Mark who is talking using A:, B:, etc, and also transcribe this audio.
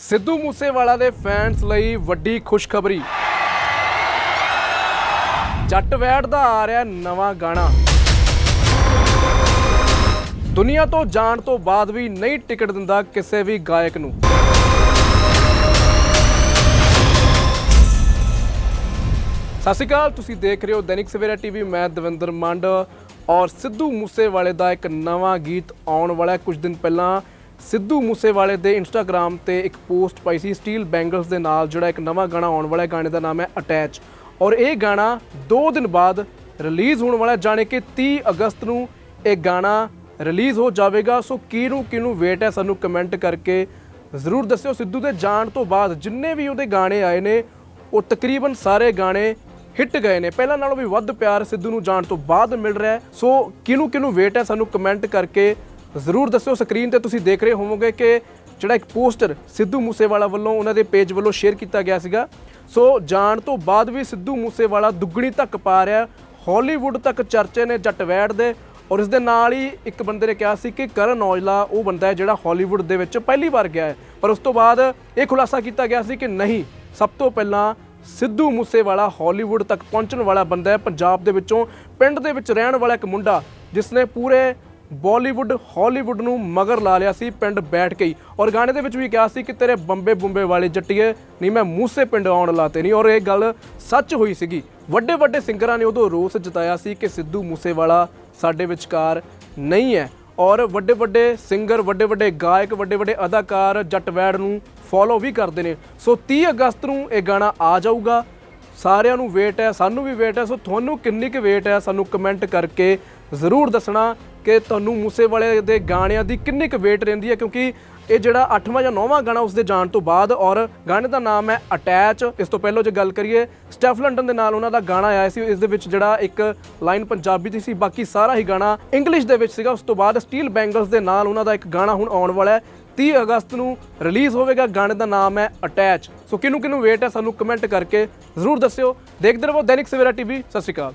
A: ਸਿੱਧੂ ਮੂਸੇਵਾਲਾ ਦੇ ਫੈਨਸ ਲਈ ਵੱਡੀ ਖੁਸ਼ਖਬਰੀ। ਜੱਟ ਵੈੜ ਦਾ ਆ ਰਿਹਾ ਨਵਾਂ ਗਾਣਾ। ਦੁਨੀਆ ਤੋਂ ਜਾਣ ਤੋਂ ਬਾਅਦ ਵੀ ਨਹੀਂ ਟਿਕਟ ਦਿੰਦਾ ਕਿਸੇ ਵੀ ਗਾਇਕ ਨੂੰ। ਸਤਿ ਸ਼੍ਰੀ ਅਕਾਲ, ਤੁਸੀਂ ਦੇਖ ਰਹੇ ਹੋ ਦੈਨਿਕ ਸਵੇਰਾ ਟੀਵੀ, ਮੈਂ ਦਵਿੰਦਰ ਮੰਡ ਔਰ ਸਿੱਧੂ ਮੂਸੇਵਾਲੇ ਦਾ ਇੱਕ ਨਵਾਂ ਗੀਤ ਆਉਣ ਵਾਲਾ ਹੈ। ਕੁਝ ਦਿਨ ਪਹਿਲਾਂ ਸਿੱਧੂ ਮੂਸੇਵਾਲੇ ਦੇ ਇੰਸਟਾਗ੍ਰam ਤੇ ਇੱਕ ਪੋਸਟ ਪਾਈ ਸੀ ਸਟੀਲ ਬੈਂਗਲਸ ਦੇ ਨਾਲ ਜਿਹੜਾ ਇੱਕ ਨਵਾਂ ਗਾਣਾ ਆਉਣ ਵਾਲਾ ਹੈ ਗਾਣੇ ਦਾ ਨਾਮ ਹੈ ਅਟੈਚ ਔਰ ਇਹ ਗਾਣਾ 2 ਦਿਨ ਬਾਅਦ ਰਿਲੀਜ਼ ਹੋਣ ਵਾਲਾ ਹੈ, ਜਾਣੇ ਕਿ 30 ਅਗਸਤ ਨੂੰ ਇਹ ਗਾਣਾ ਰਿਲੀਜ਼ ਹੋ ਜਾਵੇਗਾ। ਸੋ ਕਿਹਨੂੰ ਕਿਹਨੂੰ ਵੇਟ ਹੈ ਸਾਨੂੰ ਕਮੈਂਟ ਕਰਕੇ ਜ਼ਰੂਰ ਦੱਸਿਓ। ਸਿੱਧੂ ਦੇ ਜਾਣ ਤੋਂ ਬਾਅਦ ਜਿੰਨੇ ਵੀ ਉਹਦੇ ਗਾਣੇ ਆਏ ਨੇ ਉਹ ਤਕਰੀਬਨ ਸਾਰੇ ਗਾਣੇ ਹਿੱਟ ਗਏ ਨੇ। ਪਹਿਲਾਂ ਨਾਲੋਂ ਵੀ ਵੱਧ ਪਿਆਰ ਸਿੱਧੂ ਨੂੰ ਜਾਣ ਤੋਂ ਬਾਅਦ ਮਿਲ ਰਿਹਾ ਸੋ ਕਿਹਨੂੰ ਕਿਹਨੂੰ ਵੇਟ ਹੈ ਸਾਨੂੰ ਕਮੈਂਟ ਕਰਕੇ ਜ਼ਰੂਰ ਦੱਸਿਓ ਸਕਰੀਨ ਤੇ ਤੁਸੀਂ ਦੇਖ ਰਹੇ ਹੋਵੋਗੇ ਕਿ ਜਿਹੜਾ ਇੱਕ ਪੋਸਟਰ ਸਿੱਧੂ ਮੂਸੇਵਾਲਾ ਵੱਲੋਂ ਉਹਨਾਂ ਦੇ ਪੇਜ ਵੱਲੋਂ ਸ਼ੇਅਰ ਕੀਤਾ ਗਿਆ ਸੀਗਾ। ਸੋ ਜਾਣ ਤੋਂ ਬਾਅਦ ਵੀ ਸਿੱਧੂ ਮੂਸੇਵਾਲਾ ਦੁੱਗਣੀ ਤੱਕ ਪਾ ਰਿਹਾ, ਹਾਲੀਵੁੱਡ ਤੱਕ ਚਰਚੇ ਨੇ ਜੱਟਵੈੜ ਦੇ ਔਰ ਇਸ ਦੇ ਨਾਲ ਹੀ ਇੱਕ ਬੰਦੇ ਨੇ ਕਿਹਾ ਸੀ ਕਿ ਕਰਨ ਔਜਲਾ ਉਹ ਬੰਦਾ ਹੈ ਜਿਹੜਾ ਹਾਲੀਵੁੱਡ ਦੇ ਵਿੱਚ ਪਹਿਲੀ ਵਾਰ ਗਿਆ ਹੈ। ਪਰ ਉਸ ਤੋਂ ਬਾਅਦ ਇਹ ਖੁਲਾਸਾ ਕੀਤਾ ਗਿਆ ਸੀ ਕਿ ਨਹੀਂ, ਸਭ ਤੋਂ ਪਹਿਲਾਂ ਸਿੱਧੂ ਮੂਸੇਵਾਲਾ ਹਾਲੀਵੁੱਡ ਤੱਕ ਪਹੁੰਚਣ ਵਾਲਾ ਬੰਦਾ ਹੈ। ਪੰਜਾਬ ਦੇ ਵਿੱਚੋਂ ਪਿੰਡ ਦੇ ਵਿੱਚ ਰਹਿਣ ਵਾਲਾ ਇੱਕ ਮੁੰਡਾ, ਜਿਸ ਨੇ ਪੂਰੇ ਬਾਲੀਵੁੱਡ, ਹਾਲੀਵੁੱਡ ਨੂੰ ਮਗਰ ਲਾ ਲਿਆ ਸੀ ਪਿੰਡ ਬੈਠ ਕੇ ਹੀ। ਔਰ ਗਾਣੇ ਦੇ ਵਿੱਚ ਵੀ ਕਿਹਾ ਸੀ ਕਿ ਤੇਰੇ ਬੰਬੇ ਬੰਬੇ ਵਾਲੇ ਜੱਟੀਏ, ਨਹੀਂ ਮੈਂ ਮੂਸੇ ਪਿੰਡ ਆਉਣ ਲਾਤੇ ਨਹੀਂ। ਔਰ ਇਹ ਗੱਲ ਸੱਚ ਹੋਈ ਸੀਗੀ। ਵੱਡੇ ਵੱਡੇ ਸਿੰਗਰਾਂ ਨੇ ਉਦੋਂ ਰੋਸ ਜਤਾਇਆ ਸੀ ਕਿ ਸਿੱਧੂ ਮੂਸੇਵਾਲਾ ਸਾਡੇ ਵਿਚਕਾਰ ਨਹੀਂ ਹੈ। ਔਰ ਵੱਡੇ ਵੱਡੇ ਸਿੰਗਰ, ਵੱਡੇ ਵੱਡੇ ਗਾਇਕ, ਵੱਡੇ ਵੱਡੇ ਅਦਾਕਾਰ ਜੱਟ ਵੈੜ ਨੂੰ ਫੋਲੋ ਵੀ ਕਰਦੇ ਨੇ। ਸੋ 30 ਅਗਸਤ ਨੂੰ ਇਹ ਗਾਣਾ ਆ ਜਾਊਗਾ। ਸਾਰਿਆਂ ਨੂੰ ਵੇਟ ਹੈ, ਸਾਨੂੰ ਵੀ ਵੇਟ ਹੈ। ਸੋ ਤੁਹਾਨੂੰ ਕਿੰਨੀ ਕੁ ਵੇਟ ਹੈ, ਸਾਨੂੰ ਕਮੈਂਟ ਕਰਕੇ ਜ਼ਰੂਰ ਦੱਸਣਾ। ਕਿ ਤੁਹਾਨੂੰ ਮੂਸੇਵਾਲੇ ਦੇ ਗਾਣਿਆਂ ਦੀ ਕਿੰਨੀ ਕੁ ਵੇਟ ਰਹਿੰਦੀ ਹੈ? ਕਿਉਂਕਿ ਇਹ ਜਿਹੜਾ 8ਵਾਂ ਜਾਂ 9ਵਾਂ ਗਾਣਾ ਉਸਦੇ ਜਾਣ ਤੋਂ ਬਾਅਦ ਔਰ ਗਾਣੇ ਦਾ ਨਾਮ ਹੈ ਅਟੈਚ ਇਸ ਤੋਂ ਪਹਿਲਾਂ ਜੇ ਗੱਲ ਕਰੀਏ ਸਟੈਫ ਲੰਡਨ ਦੇ ਨਾਲ ਉਹਨਾਂ ਦਾ ਗਾਣਾ ਆਇਆ ਸੀ। ਇਸ ਦੇ ਵਿੱਚ ਜਿਹੜਾ ਇੱਕ ਲਾਈਨ ਪੰਜਾਬੀ ਦੀ ਸੀ, ਬਾਕੀ ਸਾਰਾ ਹੀ ਗਾਣਾ ਇੰਗਲਿਸ਼ ਦੇ ਵਿੱਚ ਸੀਗਾ। ਉਸ ਤੋਂ ਬਾਅਦ ਸਟੀਲ ਬੈਂਗਲਸ ਦੇ ਨਾਲ ਉਹਨਾਂ ਦਾ ਇੱਕ ਗਾਣਾ ਹੁਣ ਆਉਣ ਵਾਲਾ ਹੈ। 30 ਅਗਸਤ ਨੂੰ ਰਿਲੀਜ਼ ਹੋਵੇਗਾ, ਗਾਣੇ ਦਾ ਨਾਮ ਹੈ ਅਟੈਚ ਸੋ ਕਿਹਨੂੰ ਕਿਹਨੂੰ ਵੇਟ ਹੈ ਸਾਨੂੰ ਕਮੈਂਟ ਕਰਕੇ ਜ਼ਰੂਰ ਦੱਸਿਓ। ਦੇਖਦੇ ਰਹੋ ਦੈਨਿਕ ਸਵੇਰਾ ਟੀਵੀ। ਸਤਿ ਸ਼੍ਰੀ ਅਕਾਲ।